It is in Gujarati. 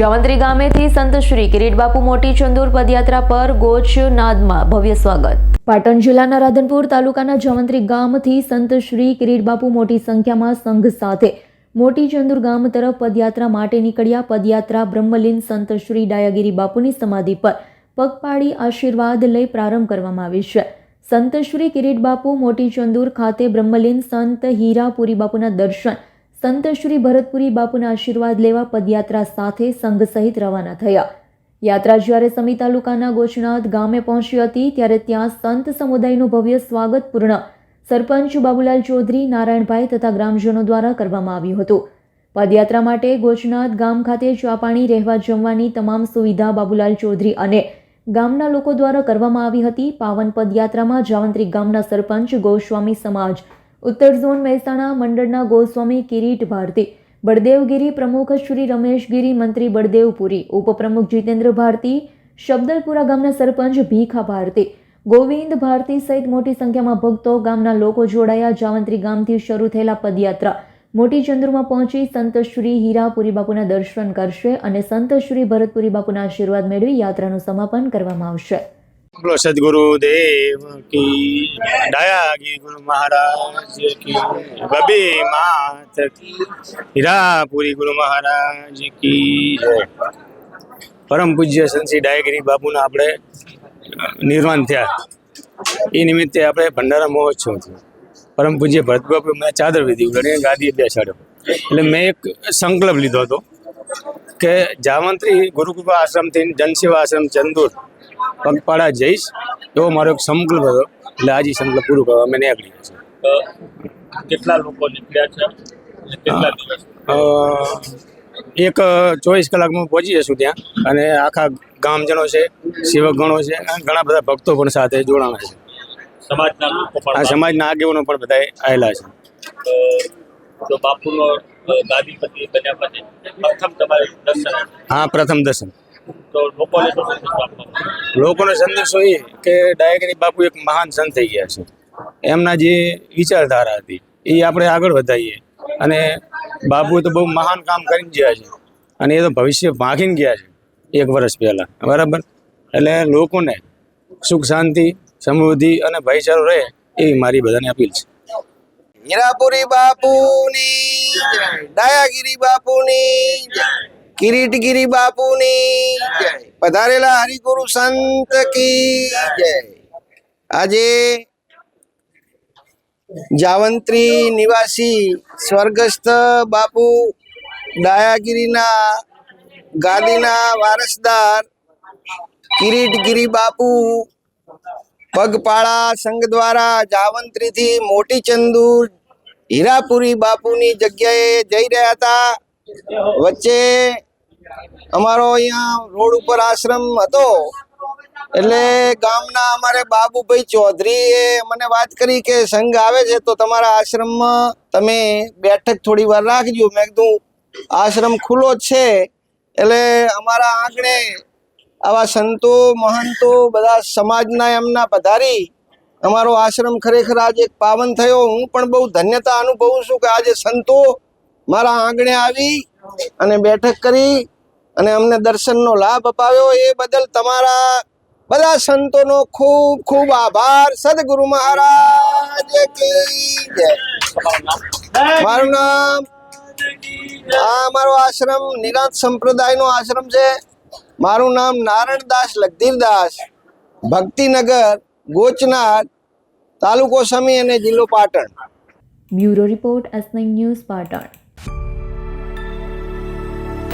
જાવંત્રી ગામેથી સંત શ્રી કિરીટબાપુ મોટી ચંદુર પદયાત્રા પર ગોચનાદમાં ભવ્ય સ્વાગત. પાટણ જિલ્લાના રાધનપુર તાલુકાના જવંત્રી ગામથી સંત શ્રી કિરીટબાપુ મોટી સંખ્યામાં સંઘ સાથે મોટી ચંદુર ગામ તરફ પદયાત્રા માટે નીકળ્યા. પદયાત્રા બ્રહ્મલીન સંત શ્રી ડાયાગીરી બાપુની સમાધિ પર પગપાળી આશીર્વાદ લઈ પ્રારંભ કરવામાં આવી છે. સંત શ્રી કિરીટબાપુ મોટી ચંદુર ખાતે બ્રહ્મલીન સંત હીરાપુરી બાપુના દર્શન સંત શ્રી ભરતપુરી બાપુના આશીર્વાદ લેવા પદયાત્રા સાથે સંઘ સહિત રવાના થયા. યાત્રા જ્યારે સમી તાલુકાના ગોચનાથ ગામે પહોંચી હતી, ત્યારે ત્યાં સંત સમુદાયનું ભવ્ય સ્વાગત પૂર્ણ સરપંચ બાબુલાલ ચૌધરી, નારાયણભાઈ તથા ગ્રામજનો દ્વારા કરવામાં આવ્યું હતું. પદયાત્રા માટે ગોચનાથ ગામ ખાતે ચા પાણી રહેવા જમવાની તમામ સુવિધા બાબુલાલ ચૌધરી અને ગામના લોકો દ્વારા કરવામાં આવી હતી. પાવન પદયાત્રામાં જાવંત્રી ગામના સરપંચ ગોસ્વામી સમાજ ઉત્તર ઝોન મહેસાણા મંડળના ગોસ્વામી કિરીટ ભારતી, બળદેવગીરી પ્રમુખ શ્રી રમેશગીરી મંત્રી બળદેવપુરી, ઉપપ્રમુખ જીતેન્દ્ર ભારતી, શબ્દલપુરા ગામના સરપંચ ભીખા ભારતી, ગોવિંદ ભારતી સહિત મોટી સંખ્યામાં ભક્તો ગામના લોકો જોડાયા. જાવંત્રી ગામથી શરૂ થયેલા પદયાત્રા મોટી ચંદ્રમાં પહોંચી સંત શ્રી હીરાપુરી બાપુના દર્શન કરશે અને સંત શ્રી ભરતપુરી બાપુના આશીર્વાદ મેળવી યાત્રાનું સમાપન કરવામાં આવશે. બોલો સદગુરુ દેવ કી ડાયાગી ગુરુ મહારાજ કી બબે માત કી. હીરાપુરી ગુરુ મહારાજ કી પરમ પૂજ્ય સંતશ્રી ડાયગીરી બાપુના આપણે નિર્માણ થયા. એ નિમિત્તે આપણે ભંડારા મહોત્સવ થયો. પરમ પૂજ્ય ભરત બાપુ મેં ચાદર વિધિ ઉગાડી ગાદી બેસાડ્યો. એટલે મેં એક સંકલ્પ લીધો હતો કે જાવંત્રી ગુરુકૃપા આશ્રમથી જનસેવા આશ્રમ ચંદુર પગપાળા જઈશ. એવો મારો એક સંકલ્પ હતો. એટલે આજે સંકલ્પ પૂરું કરવા અમે નીકળી ગયા છે કેટલા લોકો નીકળ્યા છે એક ચોવીસ કલાકમાં પહોંચી જશું ત્યાં. અને આખા ગામજનો છે સેવકગણો છે ઘણા બધા ભક્તો પણ સાથે જોડાણા છે. સમાજના સમાજના આગેવાનો પણ બધા આવેલા છે. તો બાપુનો ગાદીપતિ બન્યા પછી પ્રથમ તમારે દર્શન હા પ્રથમ દર્શન. લોકોને સંદેશો એ કે ડાયગરી બાપુ એક મહાન સંત થઈ ગયા છે. એમના જે વિચારધારા હતી એ આપણે આગળ વધારીએ. અને બાપુ તો બહુ મહાન કામ કરીને ગયા છે. અને એ તો ભવિષ્ય ભાગીને ગયા છે એક વર્ષ પહેલા. બરાબર? એટલે લોકોને સુખ શાંતિ સમૃદ્ધિ અને ભાઈચારો રહે એવી મારી બધાને અપીલ છે. હીરાપુરી બાપુની દયાગીરી બાપુની જય. કિરીટગીરી બાપુની જય. પધારેલા હરિગુરુ સંત કી જય. આજે જાવંત્રી નિવાસી સ્વર્ગસ્થ બાપુ દાયાગીરીના ગાદીના વારસદાર કિરીટગીરી બાપુ પગપાળા સંઘ દ્વારા જાવંત્રીથી મોટી ચંદુર હીરાપુરી બાપુની જગ્યાએ જઈ રહ્યા હતા. વચ્ચે અમારો અહીંયા રોડ ઉપર આશ્રમ હતો. એટલે ગામના અમારે બાબુભાઈ ચૌધરી એ મને વાત કરી કે સંઘ આવે છે તો તમારા આશ્રમમાં તમે બેઠક થોડી વાર રાખજો. મેં કીધું, આશ્રમ ખુલ્લો છે. એટલે અમારા આંગણે આવા સંતો, મહંતો બધા સમાજના એમના પધારી. અમારો આશ્રમ ખરેખર આજે એક પાવન થયો. હું પણ બહુ ધન્યતા અનુભવું છું કે આજે સંતો મારા આંગણે આવી અને બેઠક કરી. અને અમને દર્શનનો લાભ અપાવ્યો એ બદલ તમારા બધા સંતોનો ખૂબ ખૂબ આભાર. સદગુરુ મહારાજ મારું નામ આ મારો આશ્રમ નિરાંત સંપ્રદાયનો આશ્રમ છે. મારું નામ નારણદાસ લગધીરદાસ ભક્તિનગર ગોચનાથ તાલુકો સમી અને જિલ્લો Patan. Bureau report S news Patan.